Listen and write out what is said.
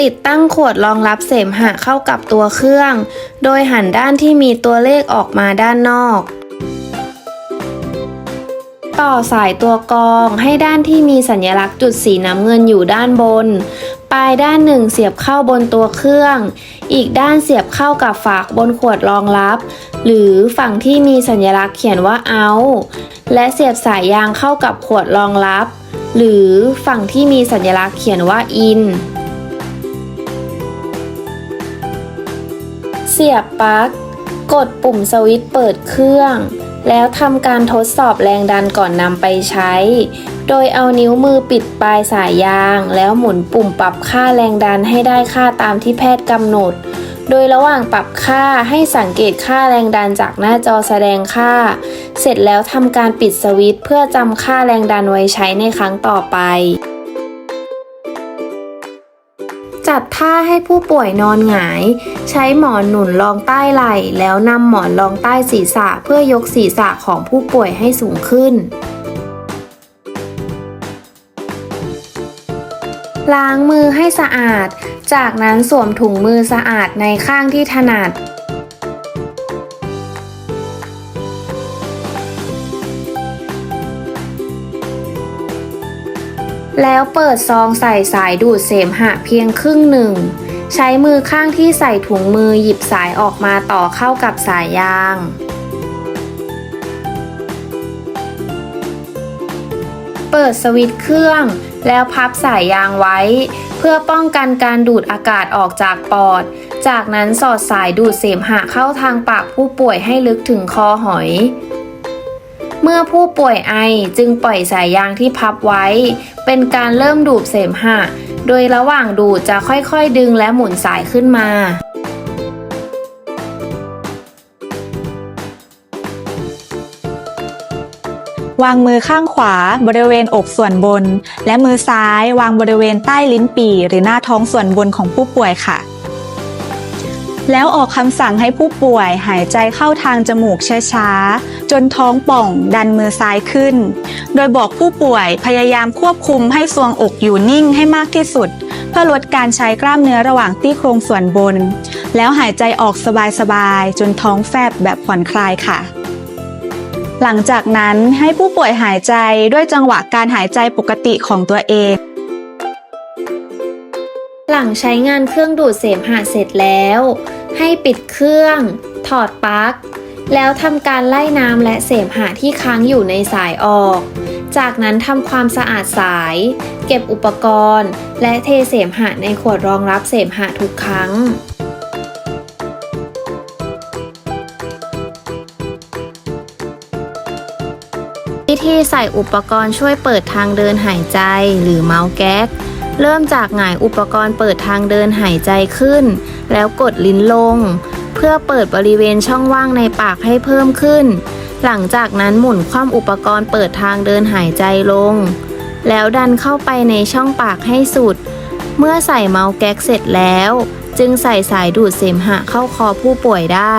ติดตั้งขวดรองรับเสมหะเข้ากับตัวเครื่อง โดยหันด้านที่มีตัวเลขออกมาด้านนอก ต่อสายตัวกรองให้ด้านที่มีสัญลักษณ์จุดสีน้ำเงินอยู่ด้านบน ปลายด้านหนึ่งเสียบเข้าบนตัวเครื่อง อีกด้านเสียบเข้ากับฝากบนขวดรองรับ หรือฝั่งที่มีสัญลักษณ์เขียนว่า out และเสียบสายยางเข้ากับขวดรองรับ หรือฝั่งที่มีสัญลักษณ์เขียนว่า in สียบปลั๊ก กดปุ่มสวิตช์เปิดเครื่อง แล้วทำการทดสอบแรงดันก่อนนำไปใช้ โดยเอานิ้วมือปิดปลายสายยาง แล้วหมุนปุ่มปรับค่าแรงดันให้ได้ค่าตามที่แพทย์กำหนด โดยระหว่างปรับค่าให้สังเกตค่าแรงดันจากหน้าจอแสดงค่า เสร็จแล้วทำการปิดสวิตช์เพื่อจำค่าแรงดันไว้ใช้ในครั้งต่อไป จัดท่าให้ผู้ป่วยนอนหงาย ใช้หมอนหนุนรองใต้ไหล่ แล้วนำหมอนรองใต้ศีรษะเพื่อยกศีรษะของผู้ป่วยให้สูงขึ้นล้างมือให้สะอาด จากนั้นสวมถุงมือสะอาดในข้างที่ถนัด แล้วเปิดซองใส่สายดูดเสมหะเพียงครึ่งหนึ่ง ใช้มือข้างที่ใส่ถุงมือหยิบสายออกมาต่อเข้ากับสายยาง เปิดสวิตช์เครื่อง แล้วพับสายยางไว้ เพื่อป้องกันการดูดอากาศออกจากปอด จากนั้นสอดสายดูดเสมหะเข้าทางปากผู้ป่วยให้ลึกถึงคอหอย เมื่อผู้ป่วยไอจึงปล่อยสายยางที่พับไว้ เป็นการเริ่มดูดเสมหะ โดยระหว่างดูดจะค่อยๆดึงและหมุนสายขึ้นมาวางมือข้างขวาบริเวณอกส่วนบน และมือซ้ายวางบริเวณใต้ลิ้นปี่หรือหน้าท้องส่วนบนของผู้ป่วยค่ะ แล้วออกคำสั่งให้ผู้ป่วยหายใจเข้าทางจมูกช้าๆ จนท้องป่องดันมือซ้ายขึ้น โดยบอกผู้ป่วยพยายามควบคุมให้ทรวงอกอยู่นิ่งให้มากที่สุด เพื่อลดการใช้กล้ามเนื้อระหว่างตี้โครงส่วนบน แล้วหายใจออกสบายๆ จนท้องแฟบแบบผ่อนคลายค่ะหลังจากนั้นให้ผู้ป่วยหายใจด้วยจังหวะการหายใจปกติของตัวเอง หลังใช้งานเครื่องดูดเสมหะเสร็จแล้ว ให้ปิดเครื่อง ถอดปลั๊ก แล้วทำการไล่น้ำและเสมหะที่ค้างอยู่ในสายออก จากนั้นทำความสะอาดสาย เก็บอุปกรณ์ และเทเสมหะในขวดรองรับเสมหะทุกครั้งวิธีใส่อุปกรณ์ช่วยเปิดทางเดินหายใจหรือเมาส์แก๊ก เริ่มจากหงายอุปกรณ์เปิดทางเดินหายใจขึ้น แล้วกดลิ้นลง เพื่อเปิดบริเวณช่องว่างในปากให้เพิ่มขึ้น หลังจากนั้นหมุนคว่ำอุปกรณ์เปิดทางเดินหายใจลง แล้วดันเข้าไปในช่องปากให้สุด เมื่อใส่เมาส์แก๊กเสร็จแล้ว จึงใส่สายดูดเสมหะเข้าคอผู้ป่วยได้